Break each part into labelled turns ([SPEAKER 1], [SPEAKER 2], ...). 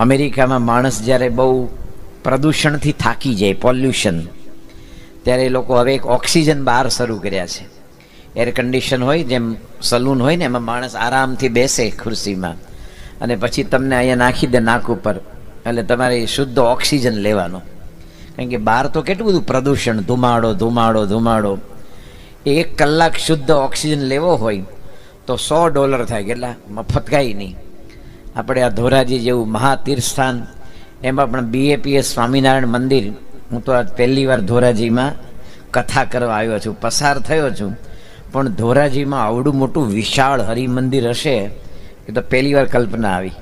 [SPEAKER 1] અમેરિકામાં માણસ જ્યારે બહુ પ્રદૂષણથી થાકી જાય, પોલ્યુશન, ત્યારે લોકો હવે એક ઓક્સિજન બાર શરૂ કર્યા છે. એર કન્ડિશન હોય, જેમ સલૂન હોય ને, એમાં માણસ આરામથી બેસે ખુરશીમાં. અને પછી તમને અહીંયા નાખી દે નાક ઉપર, એટલે તમારે શુદ્ધ ઓક્સિજન લેવાનો. કારણ કે બહાર તો કેટલું બધું પ્રદૂષણ, ધુમાડો ધુમાડો ધુમાડો. એક કલાક શુદ્ધ ઓક્સિજન લેવો હોય, તો સો ડોલર થાય, કેટલા? મફત કાંઈ નહીં. આપણે આ ધોરાજી જેવું મહાતીર્થ સ્થાન એમાં પણ બીએપીએસ સ્વામિનારાયણ મંદિર, હું તો આજ પહેલી વાર ધોરાજીમાં કથા કરવા આવ્યો છું, પસાર થયો છું. પણ ધોરાજીમાં આવડું મોટું વિશાળ હરિમંદિર હશે એ તો પહેલી વાર કલ્પના આવી.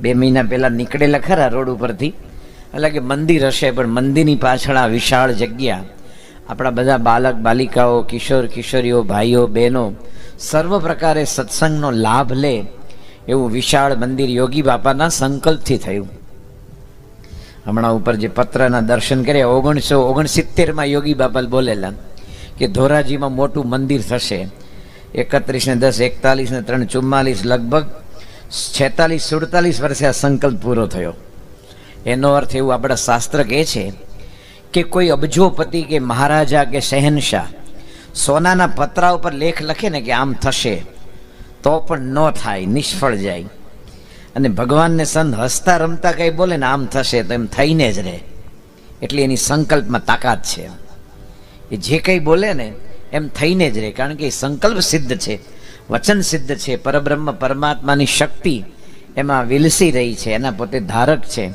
[SPEAKER 1] બે મહિના પહેલાં નીકળેલા ખરા રોડ ઉપરથી. એટલે કે મંદિર હશે, પણ મંદિરની પાછળ આ વિશાળ જગ્યા, આપણા બધા બાલક, બાલિકાઓ, કિશોર, કિશોરીઓ, ભાઈઓ, બહેનો, સર્વ પ્રકારે સત્સંગનો લાભ લે એવું વિશાળ મંદિર યોગી બાપાના સંકલ્પથી થયું. હમણાં ઉપર જે પત્રના દર્શન કર્યા, ઓગણીસો ઓગણસિત્તેરમાં યોગી બાપા બોલેલા કે ધોરાજીમાં મોટું મંદિર થશે. એકત્રીસ ને દસ એકતાલીસ ને ત્રણ, ચુમ્માલીસ, લગભગ છેતાલીસ, સુડતાલીસ વર્ષે આ સંકલ્પ પૂરો થયો. એનો અર્થ એવું આપણા શાસ્ત્ર કહે છે કે કોઈ અબજોપતિ કે મહારાજા કે શહેનશાહ સોનાના પતરા ઉપર લેખ લખે ને કે આમ થશે. તો પણ ન થાય, નિષ્ફળ જાય. અને ભગવાનને સંત હસતા રમતા કંઈ બોલે ને આમ થશે તો એમ થઈને જ રહે. એટલે એની સંકલ્પમાં તાકાત છે એ જે કંઈ બોલે ને એમ થઈને જ રહે, કારણ કે એ સંકલ્પ સિદ્ધ છે, વચન સિદ્ધ છે, પરબ્રહ્મ પરમાત્માની શક્તિ એમાં વિલસી રહી છે, એના પોતે ધારક છે.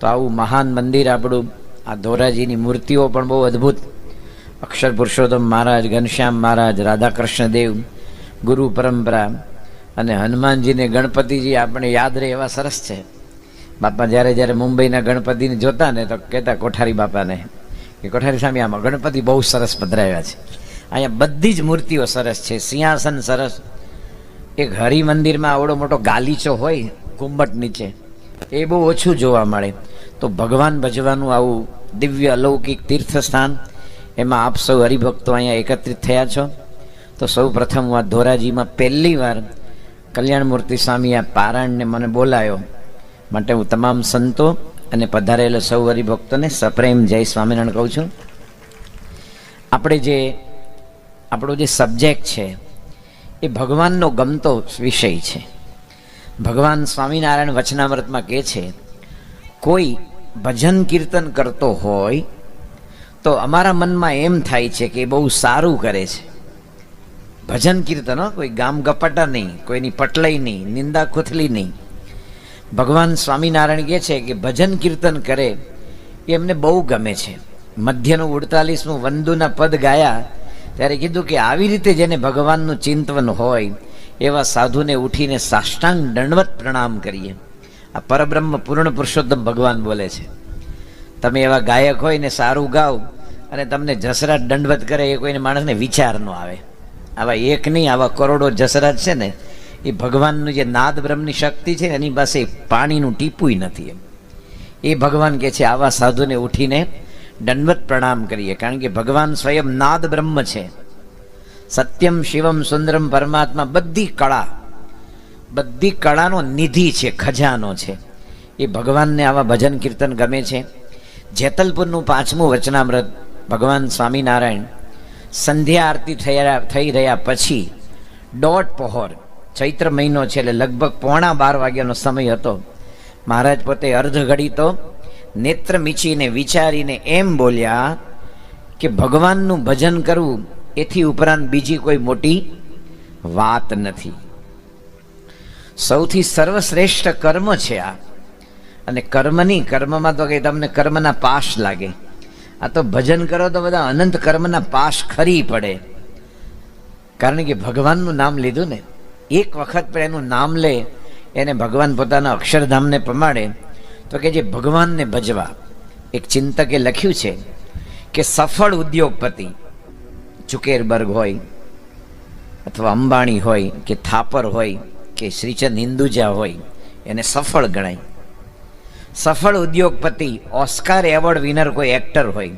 [SPEAKER 1] તો આવું મહાન મંદિર આપણું, આ ધોરાજીની મૂર્તિઓ પણ બહુ અદ્ભુત. અક્ષર પુરુષોત્તમ મહારાજ, ઘનશ્યામ મહારાજ, રાધાકૃષ્ણ દેવ, ગુરુ પરંપરા અને હનુમાનજીને ગણપતિજી આપણે યાદ રહે એવા સરસ છે. બાપા જ્યારે જ્યારે મુંબઈના ગણપતિને જોતા ને તો કહેતા કોઠારી બાપાને કે કોઠારી સ્વામી આમાં ગણપતિ બહુ સરસ પધરાવ્યા છે. અહીંયા બધી જ મૂર્તિઓ સરસ છે. સિંહાસન સરસ. એક હરિ મંદિરમાં આવડો મોટો ગાલીચો હોય કુંભટ નીચે, એ બહુ ઓછું જોવા મળે. તો ભગવાન ભજવાનું આવું દિવ્ય અલૌકિક તીર્થસ્થાન, એમાં આપ સૌ હરિભક્તો અહીંયા એકત્રિત થયા છો. તો સૌ પ્રથમ હું ધોરાજીમાં પહેલી વાર કલ્યાણમૂર્તિ સ્વામી આ પારાયણને મને બોલાયો. માટે હું તમામ સંતો અને પધારેલા સૌ હરિભક્તોને સપ્રેમ જય સ્વામિનારાયણ કહું છું. આપણે જે, આપણો જે સબ્જેક્ટ છે, એ ભગવાનનો ગમતો વિષય છે. ભગવાન સ્વામિનારાયણ વચનામૃતમાં કહે છે, કોઈ ભજન કીર્તન કરતો હોય, તો અમારા મનમાં એમ થાય છે કે બહુ સારું કરે છે. ભજન કીર્તન કોઈ ગામ ગપાટા નહીં, કોઈની પટલાઈ નહીં, નિંદા કુથલી નહીં. ભગવાન સ્વામિનારાયણ કહે છે કે ભજન કીર્તન કરે એ એમને બહુ ગમે છે. મધ્યનું ઉડતાલીસમું વંદુના પદ ગાયા, ત્યારે કીધું કે આવી રીતે જેને ભગવાનનું ચિંતવન હોય, એવા સાધુને ઉઠીને સાષ્ટાંગ દંડવત પ્રણામ કરીએ. આ પરબ્રહ્મ પૂર્ણ પુરુષોત્તમ ભગવાન બોલે છે. તમે એવા ગાયક હોય ને સારું ગાઓ, અને તમને જસરા દંડવત કરે એ કોઈને માણસને વિચાર ન આવે. આવા એક નહીં, આવા કરોડો જસરાજ છે ને, એ ભગવાનનું જે નાદ બ્રહ્મની શક્તિ છે, એની પાસે પાણીનું ટીપુય નથી એમ. એ ભગવાન કે છે, આવા સાધુને ઉઠીને દંડવત પ્રણામ કરીએ, કારણ કે ભગવાન સ્વયં નાદ બ્રહ્મ છે. સત્યમ, શિવમ, સુંદરમ, પરમાત્મા બધી કળા, બધી કળાનો નિધિ છે, ખજાનો છે. એ ભગવાનને આવા ભજન કીર્તન ગમે છે. જેતલપુરનું પાંચમું વચનામૃત ભગવાન સ્વામિનારાયણ સંધ્યા આરતી થયા થઈ રહ્યા પછી દોઢ પહોર, ચૈત્ર મહિનો છે એટલે લગભગ પોણા બાર વાગ્યાનો સમય હતો. મહારાજ પોતે અર્ધ ઘડી તો નેત્ર મીચીને વિચારીને એમ બોલ્યા કે ભગવાનનું ભજન કરવું, એથી ઉપરાંત બીજી કોઈ મોટી વાત નથી. સૌથી સર્વશ્રેષ્ઠ કર્મ છે આ. અને કર્મની કર્મમાં તો કંઈ તમને કર્મના પાશ લાગે. આ તો ભજન કરો તો બધા અનંત કર્મના પાશ ખરી પડે. કારણ કે ભગવાનનું નામ લીધું ને, એક વખત પણ એનું નામ લે, એને ભગવાન પોતાના અક્ષરધામને પ્રમાણે, તો કે જે ભગવાનને ભજવા. એક ચિંતકે લખ્યું છે કે સફળ ઉદ્યોગપતિ, ચુકેરબર્ગ હોય, અથવા અંબાણી હોય, કે થાપર હોય, કે શ્રીચંદ હિન્દુજા હોય, એને સફળ ગણાય. સફળ ઉદ્યોગપતિ, ઓસ્કાર એવોર્ડ વિનર કોઈ એક્ટર હોય.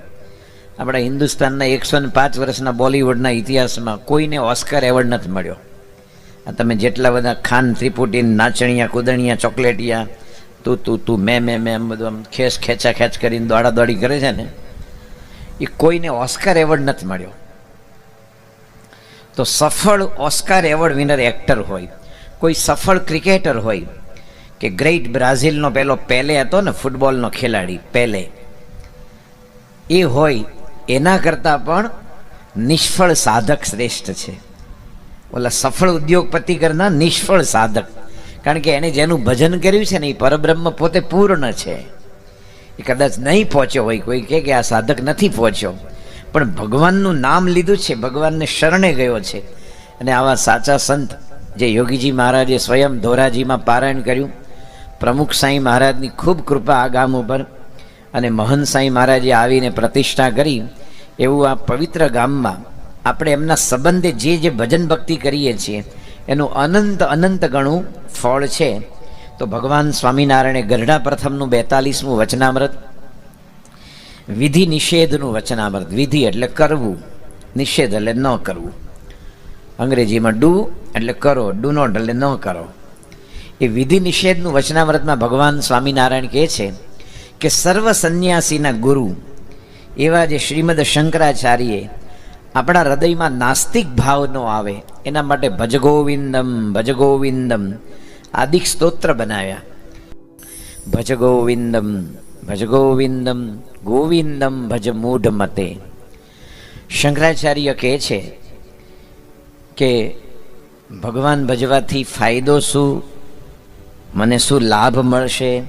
[SPEAKER 1] આપણા હિન્દુસ્તાનના એકસો ને પાંચ વર્ષના બોલિવૂડના ઇતિહાસમાં કોઈને ઓસ્કાર એવોર્ડ નથી મળ્યો. આ તમે જેટલા બધા ખાન ત્રિપુટી, નાચણિયા, કુદણિયા, ચોકલેટિયા, તું તું તું, મેં મેં મેં, એમ બધું આમ ખેસ ખેંચા, ખેંચ કરીને દોડા દોડી કરે છે ને, એ કોઈને ઓસ્કાર એવોર્ડ નથી મળ્યો. તો સફળ ઓસ્કાર એવોર્ડ વિનર એક્ટર હોય, કોઈ સફળ ક્રિકેટર હોય કે ગ્રેટ બ્રાઝિલનો પેલો પેલે હતો ને ફૂટબોલનો ખેલાડી, પેલે. એ હોય, એના કરતાં પણ નિષ્ફળ સાધક શ્રેષ્ઠ છે. ઓલા સફળ ઉદ્યોગપતિ કરના નિષ્ફળ સાધક. કારણ કે એણે જેનું ભજન કર્યું છે ને એ પરબ્રહ્મ પોતે પૂર્ણ છે. એ કદાચ નહીં પહોંચ્યો હોય, કોઈ કે આ સાધક નથી પહોંચ્યો. પણ ભગવાનનું નામ લીધું છે, ભગવાનને શરણે ગયો છે. અને આવા સાચા સંત જે યોગીજી મહારાજે સ્વયં ધોરાજીમાં પારાયણ કર્યું પ્રમુખ સાંઈ મહારાજની ખૂબ કૃપા આ ગામ ઉપર અને મહંત સાંઈ મહારાજે આવીને પ્રતિષ્ઠા કરી એવું આ પવિત્ર ગામમાં આપણે એમના સંબંધે જે જે ભજન ભક્તિ કરીએ છીએ, એનું અનંત અનંત ગણું ફળ છે. તો ભગવાન સ્વામિનારાયણે ગરડા પ્રથમનું બેતાલીસમું વચનામૃત, વિધિ નિષેધનું વચનામૃત, વિધિ એટલે કરવું, નિષેધ એટલે ન કરવું. અંગ્રેજીમાં ડુ એટલે કરો, ડુ નોટ એટલે ન કરો. એ વિધિ નિષેધનું વચનામૃતમાં ભગવાન સ્વામિનારાયણ કહે છે કે સર્વ સંન્યાસીના ગુરુ એવા જે શ્રીમદ શંકરાચાર્યે આપણા હૃદયમાં નાસ્તિક ભાવ ન આવે, એના માટે ભજગોવિંદમ ભજગોવિંદમ આદિક સ્તોત્ર બનાવ્યા. ભજગોવિંદમ ભજગોવિંદમ, ગોવિંદમ ભજ મૂઢ મતે શંકરાચાર્ય કહે છે કે ભગવાન ભજવાથી ફાયદો શું? મને શું લાભ મળશે?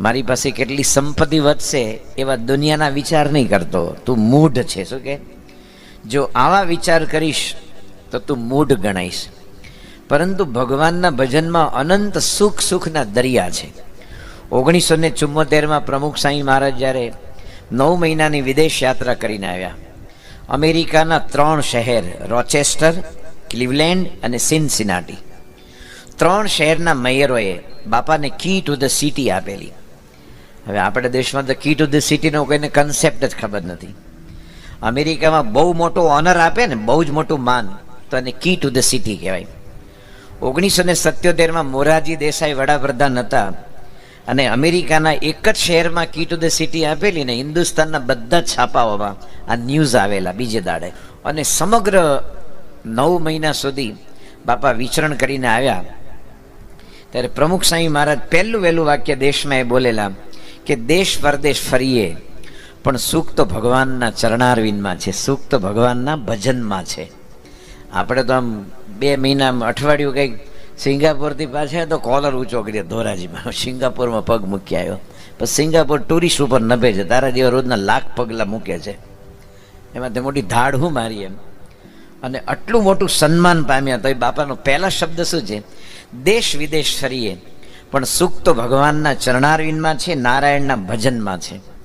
[SPEAKER 1] મારી પાસે કેટલી સંપત્તિ વધશે એવા દુનિયાના વિચાર નહીં કરતો. તું મૂઢ છે, શું કે? જો આવા વિચાર કરીશ, તો તું મૂઢ ગણાઈશ. પરંતુ ભગવાનના ભજનમાં અનંત સુખ સુખના દરિયા છે. ઓગણીસો ને ચુમ્મોતેરમાં પ્રમુખ સાંઈ મહારાજ જ્યારે નવ મહિનાની વિદેશ યાત્રા કરીને આવ્યા. અમેરિકાના ત્રણ શહેર, રોચેસ્ટર, ક્લિવલેન્ડ અને સિનસિનાટી. ત્રણ શહેરના મેયરોએ બાપાને કી ટુ ધ સિટી આપેલી. હવે આપણા દેશમાં તો કી ટુ ધ સિટીનો કોઈને કન્સેપ્ટ જ ખબર નથી. અમેરિકામાં બહુ મોટો ઓનર આપે ને, બહુ જ મોટું માન, તો એને કી ટુ ધ સિટી કહેવાય. ઓગણીસો ને સત્યોતેરમાં મોરારજી દેસાઈ વડાપ્રધાન હતા અને અમેરિકાના એક જ શહેરમાં કી ટુ ધ સિટી આપેલી ને, હિન્દુસ્તાનના બધા છાપાઓમાં આ ન્યૂઝ આવેલા બીજે દાડે. અને સમગ્ર નવ મહિના સુધી બાપા વિચરણ કરીને આવ્યા. ત્યારે પ્રમુખ સ્વામી મહારાજ પહેલું વહેલું વાક્ય દેશમાં એ બોલેલા કે દેશ પરદેશ ફરીએ, પણ સુખ તો ભગવાનના ચરણારવિંદમાં છે, સુખ તો ભગવાનના ભજનમાં છે. આપણે તો આમ બે મહિના અઠવાડિયું કંઈક સિંગાપુરથી પાછા તો કોલર ઊંચો કર્યો ધોરાજીમાં. સિંગાપુરમાં પગ મૂકી આવ્યો. પણ સિંગાપુર ટુરિસ્ટ ઉપર નભે છે. તારા જેવા રોજના લાખ પગલા મૂકે છે. એમાં તે મોટી ધાડ હું મારી એમ. અને આટલું મોટું સન્માન પામ્યા તો એ બાપાનો પહેલા શબ્દ શું છે? દેશ વિદેશ ફરીએ. પણ સુખ તો ભગવાનના ચરણારવિંદમાં છે, નારાયણના ભજનમાં છે.